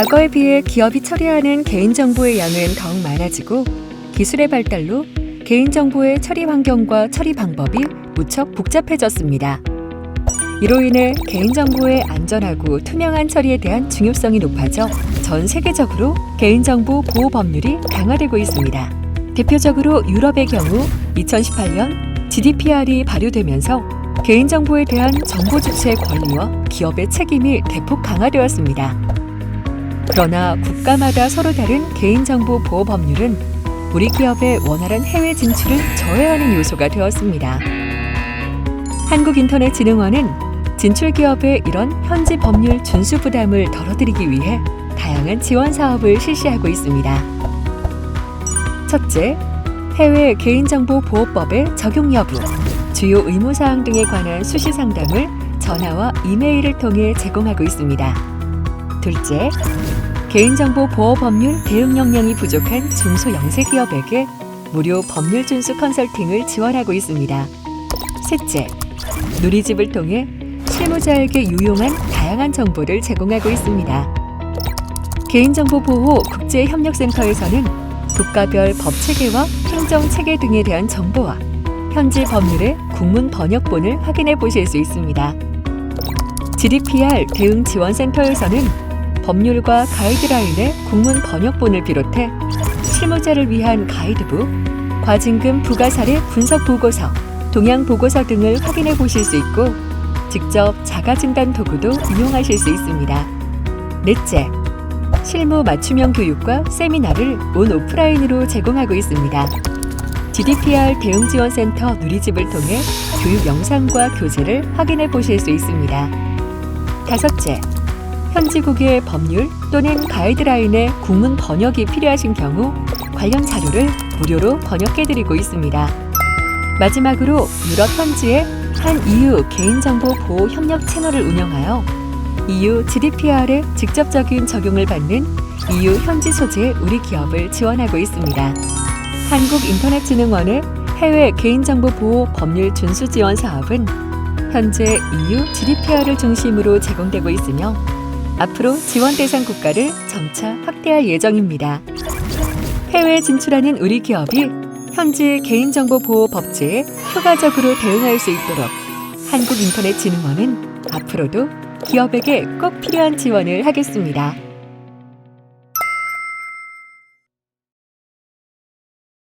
과거에 비해 기업이 처리하는 개인정보의 양은 더욱 많아지고 기술의 발달로 개인정보의 처리 환경과 처리 방법이 무척 복잡해졌습니다. 이로 인해 개인정보의 안전하고 투명한 처리에 대한 중요성이 높아져 전 세계적으로 개인정보 보호 법률이 강화되고 있습니다. 대표적으로 유럽의 경우 2018년 GDPR이 발효되면서 개인정보에 대한 정보 주체의 권리와 기업의 책임이 대폭 강화되었습니다. 그러나 국가마다 서로 다른 개인정보 보호 법률은 우리 기업의 원활한 해외 진출을 저해하는 요소가 되었습니다. 한국인터넷진흥원은 진출 기업의 이런 현지 법률 준수 부담을 덜어드리기 위해 다양한 지원 사업을 실시하고 있습니다. 첫째, 해외 개인정보 보호법의 적용 여부, 주요 의무 사항 등에 관한 수시 상담을 전화와 이메일을 통해 제공하고 있습니다. 둘째, 개인정보 보호 법률 대응 역량이 부족한 중소 영세 기업에게 무료 법률 준수 컨설팅을 지원하고 있습니다. 셋째, 누리집을 통해 실무자에게 유용한 다양한 정보를 제공하고 있습니다. 개인정보 보호 국제협력센터에서는 국가별 법 체계와 행정 체계 등에 대한 정보와 현지 법률의 국문 번역본을 확인해 보실 수 있습니다. GDPR 대응 지원센터에서는 법률과 가이드라인의 국문 번역본을 비롯해 실무자를 위한 가이드북, 과징금 부과 사례 분석 보고서, 동향 보고서 등을 확인해 보실 수 있고 직접 자가 진단 도구도 이용하실 수 있습니다. 넷째, 실무 맞춤형 교육과 세미나를 온 오프라인으로 제공하고 있습니다. GDPR 대응지원센터 누리집을 통해 교육 영상과 교재를 확인해 보실 수 있습니다. 다섯째, 현지국의 법률 또는 가이드라인의 국문 번역이 필요하신 경우 관련 자료를 무료로 번역해드리고 있습니다. 마지막으로 유럽 현지의 한 EU 개인정보 보호 협력 채널을 운영하여 EU GDPR의 직접적인 적용을 받는 EU 현지 소재 우리 기업을 지원하고 있습니다. 한국인터넷진흥원의 해외 개인정보 보호 법률 준수 지원 사업은 현재 EU GDPR을 중심으로 제공되고 있으며 앞으로 지원 대상 국가를 점차 확대할 예정입니다. 해외 진출하는 우리 기업이 현지 개인정보 보호 법제에 효과적으로 대응할 수 있도록 한국인터넷진흥원은 앞으로도 기업에게 꼭 필요한 지원을 하겠습니다.